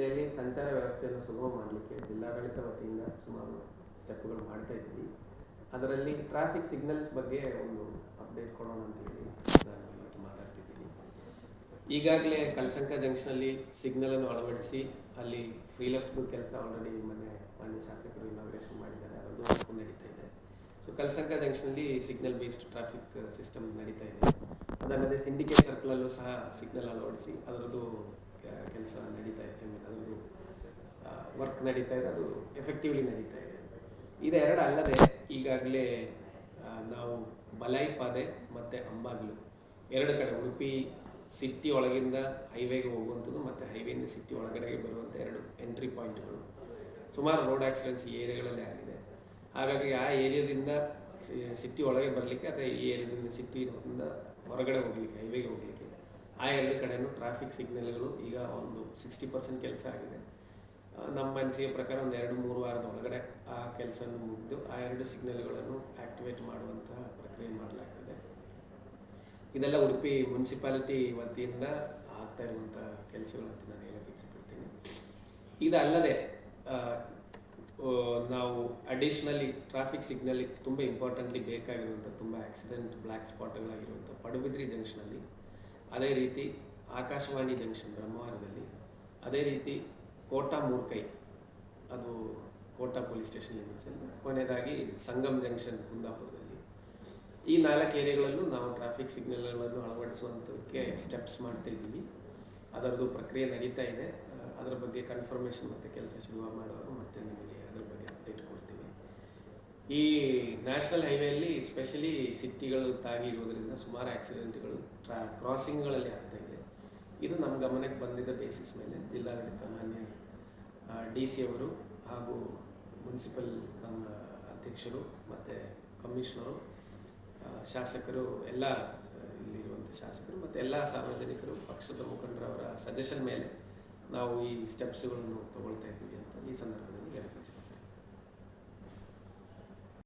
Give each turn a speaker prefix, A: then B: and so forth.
A: ಜಿಲ್ಲೆಯಲ್ಲಿ ಸಂಚಾರ ವ್ಯವಸ್ಥೆಯನ್ನು ಸುಲಭ ಮಾಡಲಿಕ್ಕೆ ಜಿಲ್ಲಾಡಳಿತ ವತಿಯಿಂದ ಸುಮಾರು ಸ್ಟೆಪ್ಗಳು ಮಾಡ್ತಾ ಇದ್ದೀವಿ. ಅದರಲ್ಲಿ ಟ್ರಾಫಿಕ್ ಸಿಗ್ನಲ್ಸ್ ಬಗ್ಗೆ ಒಂದು ಅಪ್ಡೇಟ್ ಕೊಡೋಣ ಅಂತ ಹೇಳಿ ನಾನು ಇವತ್ತು ಮಾತಾಡ್ತಿದ್ದೀನಿ. ಈಗಾಗಲೇ ಕಲ್ಸಂಕ ಜಂಕ್ಷನಲ್ಲಿ ಸಿಗ್ನಲನ್ನು ಅಳವಡಿಸಿ ಅಲ್ಲಿ ಫ್ರೀ ಲೆಫ್ಟ್ದು ಕೆಲಸ ಆಲ್ರೆಡಿ ಮೊನ್ನೆ ಮಾನ್ಯ ಶಾಸಕರು ಇನಾಗ್ರೇಷನ್ ಮಾಡಿದ್ದಾರೆ. ಅದು ನಡೀತಾ ಇದೆ. ಸೊ ಕಲ್ಸಂಕ ಜಂಕ್ಷನಲ್ಲಿ ಸಿಗ್ನಲ್ ಬೇಸ್ಡ್ ಟ್ರಾಫಿಕ್ ಸಿಸ್ಟಮ್ ನಡೀತಾ ಇದೆ. ಅದಲ್ಲದೆ ಸಿಂಡಿಕೇಟ್ ಸರ್ಕಲಲ್ಲೂ ಸಹ ಸಿಗ್ನಲ್ ಅಳವಡಿಸಿ, ಅದರದ್ದು ಕೆಲಸ ನಡೀತಾ ಇದೆ ಅದರದ್ದು ವರ್ಕ್ ನಡೀತಾ ಇದೆ, ಅದು ಎಫೆಕ್ಟಿವ್ಲಿ ನಡೀತಾ ಇದೆ ಎರಡು ಅಲ್ಲದೆ ಈಗಾಗಲೇ ನಾವು ಬಲೈ ಪಾದೆ ಮತ್ತು ಅಂಬಾಗ್ಲು, ಎರಡು ಕಡೆ ಉಡುಪಿ ಸಿಟಿ ಒಳಗಿಂದ ಹೈವೇಗೆ ಹೋಗುವಂಥದ್ದು ಮತ್ತು ಹೈವೇಯಿಂದ ಸಿಟಿ ಒಳಗಡೆಗೆ ಬರುವಂಥ ಎರಡು ಎಂಟ್ರಿ ಪಾಯಿಂಟ್ಗಳು ಸುಮಾರು ರೋಡ್ ಆಕ್ಸಿಡೆಂಟ್ಸ್ ಈ ಏರಿಯಾಗಳಲ್ಲಿ ಆಗಿದೆ. ಹಾಗಾಗಿ ಆ ಏರಿಯಾದಿಂದ ಸಿಟಿ ಒಳಗೆ ಬರಲಿಕ್ಕೆ ಅಥವಾ ಈ ಏರಿಯಾದಿಂದ ಸಿಟಿಯಿಂದ ಹೊರಗಡೆ ಹೋಗಲಿಕ್ಕೆ ಹೈವೇಗೆ ಹೋಗಲಿಕ್ಕೆ ಆ ಎರಡು ಕಡೆನೂ ಟ್ರಾಫಿಕ್ ಸಿಗ್ನಲ್ಗಳು ಈಗ ಒಂದು ಸಿಕ್ಸ್ಟಿ ಪರ್ಸೆಂಟ್ ಕೆಲಸ ಆಗಿದೆ. ನಮ್ಮ ಅನಿಸಿಕೆ ಪ್ರಕಾರ ಒಂದು ಎರಡು ಮೂರು ವಾರದ ಒಳಗಡೆ ಆ ಕೆಲಸವನ್ನು ಮುಗಿದು ಆ ಎರಡು ಸಿಗ್ನಲ್ಗಳನ್ನು ಆಕ್ಟಿವೇಟ್ ಮಾಡುವಂತಹ ಪ್ರಕ್ರಿಯೆ ಮಾಡಲಾಗ್ತದೆ. ಇದೆಲ್ಲ ಉಡುಪಿ ಮುನ್ಸಿಪಾಲಿಟಿ ವತಿಯಿಂದ ಆಗ್ತಾ ಇರುವಂಥ ಕೆಲಸಗಳು ಅಂತ ನಾನು ಹೇಳಕ್ಕೆ ಇಷ್ಟಪಡ್ತೀನಿ ಇದಲ್ಲದೆ ನಾವು ಅಡಿಷ್ನಲಿ ಟ್ರಾಫಿಕ್ ಸಿಗ್ನಲ್ ತುಂಬ ಇಂಪಾರ್ಟೆಂಟ್ಲಿ ಬೇಕಾಗಿರುವಂಥ ತುಂಬ ಆಕ್ಸಿಡೆಂಟ್ ಬ್ಲ್ಯಾಕ್ ಸ್ಪಾಟ್ಗಳಾಗಿರುವಂಥ ಪಡುಬಿದ್ರಿ ಜಂಕ್ಷನಲ್ಲಿ ಅದೇ ರೀತಿ ಆಕಾಶವಾಣಿ ಜಂಕ್ಷನ್ ಬ್ರಹ್ಮವಾರದಲ್ಲಿ ಅದೇ ರೀತಿ ಕೋಟಾ ಮೂರ್ಕೈ ಅದು ಕೋಟಾ ಪೊಲೀಸ್ ಸ್ಟೇಷನ್ ಲಿಮಿಟ್ಸಲ್ಲಿ ಕೊನೆಯದಾಗಿ ಸಂಗಮ್ ಜಂಕ್ಷನ್ ಕುಂದಾಪುರದಲ್ಲಿ. ಈ ನಾಲ್ಕು ಏರಿಯಾಗಳಲ್ಲೂ ನಾವು ಟ್ರಾಫಿಕ್ ಸಿಗ್ನಲ್ಗಳನ್ನು ಅಳವಡಿಸುವಂಥದ್ದಕ್ಕೆ ಸ್ಟೆಪ್ಸ್ ಮಾಡ್ತಾ ಇದ್ದೀವಿ. ಅದರದ್ದು ಪ್ರಕ್ರಿಯೆ ನಡೀತಾ ಇದೆ. ಅದರ ಬಗ್ಗೆ ಕನ್ಫರ್ಮೇಷನ್ ಮತ್ತು ಕೆಲಸ ಶುರು ಮಾಡುವಾಗ ಮತ್ತೆ ನಿಮಗೆ ಅದರ ಬಗ್ಗೆ ಅಪ್ಡೇಟ್ ಕೊಡ್ತೀವಿ. ಈ ನ್ಯಾಷನಲ್ ಹೈವೇಯಲ್ಲಿ ಸ್ಪೆಷಲಿ ಸಿಟಿಗಳು ತಾಗಿ ಇರೋದ್ರಿಂದ ಸುಮಾರು ಆಕ್ಸಿಡೆಂಟ್ಗಳು ಟ್ರಾ ಕ್ರಾಸಿಂಗ್ಗಳಲ್ಲಿ ಆಗ್ತಾ ಇದೆ. ನಮ್ಮ ಗಮನಕ್ಕೆ ಬಂದಿದ್ದ ಬೇಸಿಸ್ ಮೇಲೆ ಜಿಲ್ಲಾಡಳಿತ ಮಾನ್ಯ ಡಿ ಸಿ ಅವರು ಹಾಗೂ ಮುನ್ಸಿಪಲ್ ಕಮ್ ಅಧ್ಯಕ್ಷರು ಮತ್ತು ಕಮಿಷನರು ಶಾಸಕರು, ಎಲ್ಲ ಇಲ್ಲಿರುವಂಥ ಶಾಸಕರು ಮತ್ತು ಎಲ್ಲ ಸಾರ್ವಜನಿಕರು ಪಕ್ಷದ ಮುಖಂಡರವರ ಸಜೆಷನ್ ಮೇಲೆ ನಾವು ಈ ಸ್ಟೆಪ್ಸ್ಗಳನ್ನು ತಗೊಳ್ತಾ ಇದ್ದೀವಿ ಅಂತ ಈ ಸಂದರ್ಭದಲ್ಲಿ ಹೇಳಕ್ಕೆ